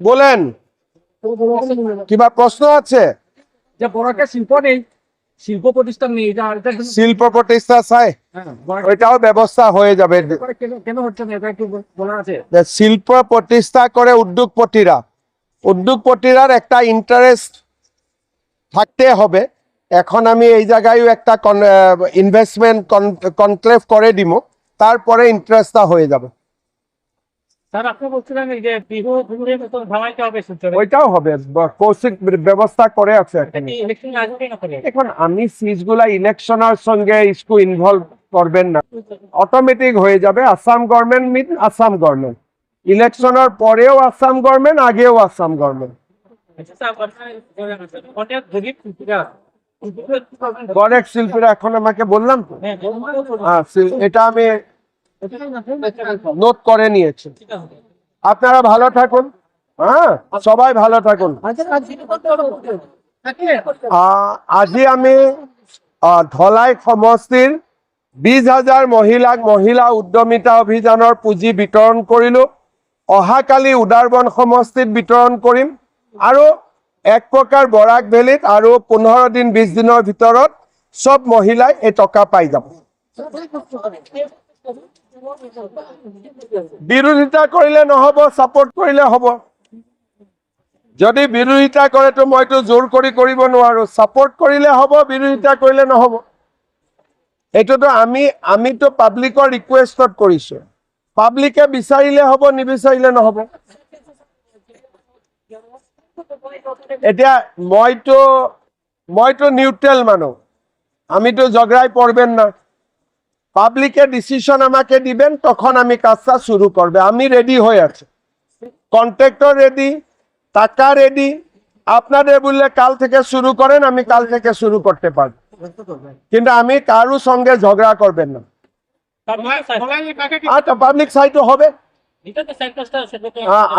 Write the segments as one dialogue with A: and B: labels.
A: বলেন। কিবা প্রশ্ন আছে?
B: যে বড় একটা শিল্প নেই শিল্প প্রতিষ্ঠান নেই এটা
A: শিল্প প্রতিষ্ঠা চাই।
B: হ্যাঁ,
A: ওইটাও ব্যবস্থা হয়ে যাবে।
B: করে কেন কেন হচ্ছে না? এটা একটু বলার আছে।
A: যে শিল্প প্রতিষ্ঠা করে উদ্যোগপতিরা। উদ্যোগপতিরার একটা ইন্টারেস্ট থাকতে হবে। এখন আমি এই জায়গায়ও একটা ইনভেস্টমেন্ট কনক্লেভ করে দিব। তারপরে ইন্টারেস্টটা হয়ে যাবে।
B: স্যার আপনি বলছিলেন এই যে বিহু বিহুরের মতন ভাবাইতে হবে
A: ওইটাও হবে ব- ব্যবস্থা করে আছে এখন।
B: ইলেকশন আগে না করে
A: এখন আমি সিজগুলা ইলেকশনের সঙ্গে ইসকু ইনভলভ করবেন না। অটোমেটিক হয়ে যাবে Assam government mean Assam government ইলেকশনের পরেও আসাম গভর্নমেন্ট আগেও আসাম গভর্নমেন্ট
B: আচ্ছা স্যার শিল্পীরা
A: গণেশ শিল্পীরা এখন আমাকে বললাম তো?
B: হ্যাঁ,
A: হ্যাঁ, এটা আমি নোট করে নিয়েছি। আপনারা ভালো থাকুন। হ্যাঁ সবাই ভালো থাকুন। আজি আমি ধলাই সমষ্টিৰ বিশ হাজাৰ মহিলাক মহিলা উদ্যমিতা অভিযানৰ পুঁজি বিতৰণ কৰিলোঁ। অহাকালি উদাৰবন সমষ্টিত বিতৰণ কৰিম। আৰু এক প্ৰকাৰ বৰাক ভেলীত আৰু পোন্ধৰ দিন বিছ দিনৰ ভিতৰত চব মহিলাই এই টকা পাই যাব। বিৰোধিতা কৰিলে নহ'ব ছাপোৰ্ট কৰিলে হ'ব। যদি বিৰোধিতা কৰেতো মইতো জোৰ কৰি কৰিব নোৱাৰো। ছাপোৰ্ট কৰিলে হ'ব, বিৰোধিতা কৰিলে নহ'ব। এইটোতো আমি, আমিতো পাব্লিকৰ ৰিকুৱেষ্টত কৰিছো। পাব্লিকে বিচাৰিলে হ'ব, নিবিচাৰিলে নহ'ব। এতিয়া মইতো মইতো নিউট্রেল মানুষ আমিতো ঝগড়াই পড়বেন না। পাবলিকে ডিসিশন আমাকে দিবেন তখন আমি কাজটা শুরু করবে। আমি রেডি হয়ে আছি। কন্ট্রাক্টর রেডি টাকা রেডি আপনাদের বললে কাল থেকে শুরু করেন আমি কাল থেকে শুরু করতে পারব। কিন্তু আমি কারু সঙ্গে ঝগড়া করবেন না। আচ্ছা পাবলিক সাইটও হবে।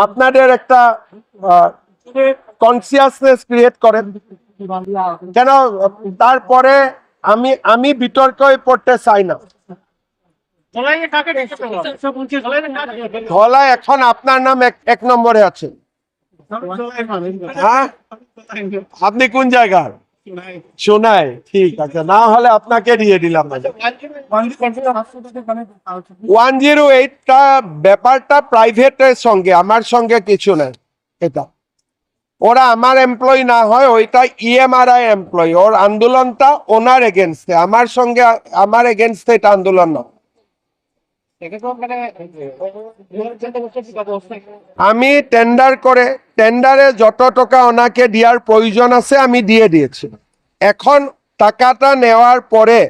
A: আপনাদের একটা কনসিয়াসনেস ক্রিয়েট করেন। কেন? তারপরে আমি আমি বিতর্কে পড়তে চাই না। এখন আপনার নাম এক এক নম্বরে আছে। হ্যাঁ? আপনি কোন জায়গার? শোনায় ঠিক আছে। না হলে আপনাকে দিয়ে দিলাম ওয়ান জিরো এইটটা ব্যাপারটা প্রাইভেটের সঙ্গে আমার সঙ্গে কিছু নেই। এটা। ওরা আমার এমপ্লয়ি না হয় ওইটা ইএমআরআই এমপ্লয়ি ওর আন্দোলনটা ওনার এগেনস্টে আমার সঙ্গে আমার এগেনস্টে এটা আন্দোলন না। আমি টেন্ডার করে টেন্ডারে যত টাকা ওনাকে দেওয়ার প্রয়োজন আছে আমি দিয়ে দিয়েছি। এখন টাকাটা নেওয়ার পরে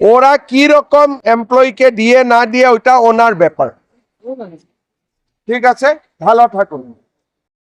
A: ওরা কি রকম এমপ্লয়িকে দিয়ে না দিয়ে ওইটা ওনার ব্যাপার। ঠিক আছে? ভালো থাকুন।